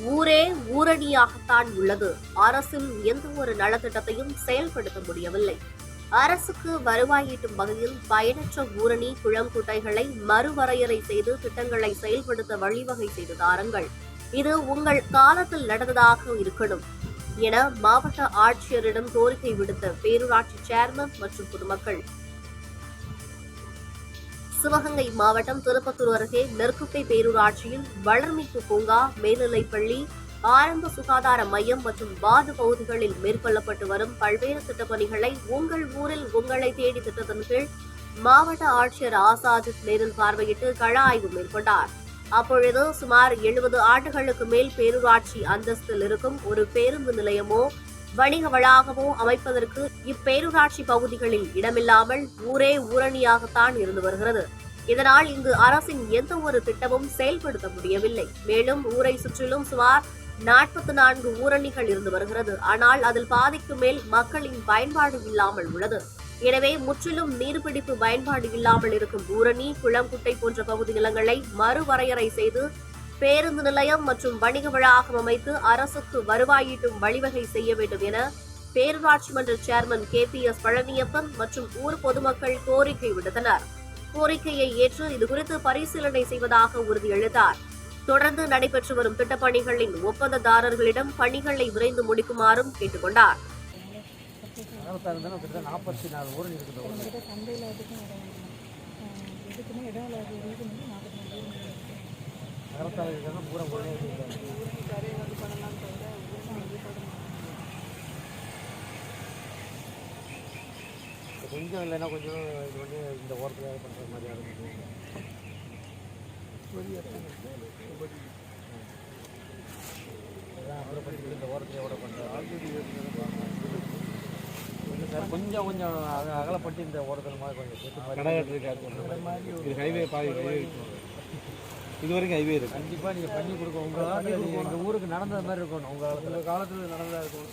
ஊரே ஊரணியாகத்தான் உள்ளது. அரசின் எந்த ஒரு நலத்திட்டத்தையும் செயல்படுத்த முடியவில்லை. அரசுக்கு வருவாய் ஈட்டும் வகையில் பயனற்ற ஊரணி குளங்குட்டைகளை மறுவரையறை செய்து திட்டங்களை செயல்படுத்த வழிவகை செய்து தாருங்கள். இது உங்கள் காலத்தில் நடந்ததாக இருக்கணும். என மாவட்ட ஆட்சியரிடம் கோரிக்கை விடுத்த பேரூராட்சி சேர்மன் மற்றும் பொதுமக்கள் சிவகங்கை மாவட்டம் திருப்பத்தூர் அருகே நெற்குப்பை பேரூராட்சியில் வளர்மிக்கு பூங்கா மேல்நிலைப்பள்ளி ஆரம்ப சுகாதார மையம் மற்றும் வார்டு பகுதிகளில் மேற்கொள்ளப்பட்டு வரும் பல்வேறு திட்டப்பணிகளை உங்கள் ஊரில் உங்களை தேடி திட்டத்தின் கீழ் மாவட்ட ஆட்சியர் ஆசாஜித் நேரில் பார்வையிட்டு கள ஆய்வு மேற்கொண்டார். அப்பொழுது சுமார் எழுபது ஆண்டுகளுக்கு மேல் பேரூராட்சி அந்தஸ்தில் இருக்கும் ஒரு பேருந்து நிலையமோ வணிக வளாகமோ அமைப்பதற்கு இப்பேரூராட்சி பகுதிகளில் இடமில்லாமல் ஊரே ஊரணியாகத்தான் இருந்து வருகிறது. இதனால் இங்கு அரசின் எந்த ஒரு திட்டமும் செயல்படுத்த முடியவில்லை. மேலும் ஊரை சுற்றிலும் சுமார் நாற்பத்தி நான்கு ஊரணிகள் இருந்து வருகிறது. ஆனால் அதில் பாதிக்கு மேல் மக்களின் பயன்பாடு இல்லாமல் உள்ளது. எனவே முற்றிலும் நீர்பிடிப்பு பயன்பாடு இல்லாமல் இருக்கும் ஊரணி குளங்குட்டை போன்ற பகுதி நிலங்களை மறுவரையறை செய்து பேருந்து நிலையம் மற்றும் வணிக வளாகம் அமைத்து அரசுக்கு வருவாயீட்டும் வழிவகை செய்ய வேண்டும் என பேரூராட்சி மன்ற chairman K P S Palaniappan மற்றும் ஊர் பொதுமக்கள் கோரிக்கை விடுத்தனர். கோரிக்கையை ஏற்று இதுகுறித்து பரிசீலனை செய்வதாக உறுதியளித்தார். தொடர்ந்து நடைபெற்று வரும் திட்டப்பணிகளின் ஒப்பந்ததாரர்களிடம் பணிகளை விரைந்து முடிக்குமாறும் கேட்டுக்கொண்டார். நாற்பத்தி இருக்கிறதா பூரா இருக்குது கொஞ்சம் இல்லைன்னா கொஞ்சம் இது பண்ணி இந்த ஓரத்தில் பண்ணுற அப்புறம் பண்ணி இந்த ஓரத்தில் கூட பண்ணுறாங்க சார் கொஞ்சம் கொஞ்சம் அக- அகலப்பட்டு இந்த ஓரத்தில் மாதிரி கொஞ்சம் மாதிரி கடகட்டு இருக்காது இது ஹைவே பாதி ஹைவே இது வரைக்கும் ஹைவே இருக்கு. கண்டிப்பாக நீங்கள் பண்ணி கொடுக்க உங்கள் காலத்தில் எங்கள் ஊருக்கு நடந்த மாதிரி இருக்கணும். உங்கள் காலத்தில் காலத்தில் நடந்ததாக இருக்கணும்.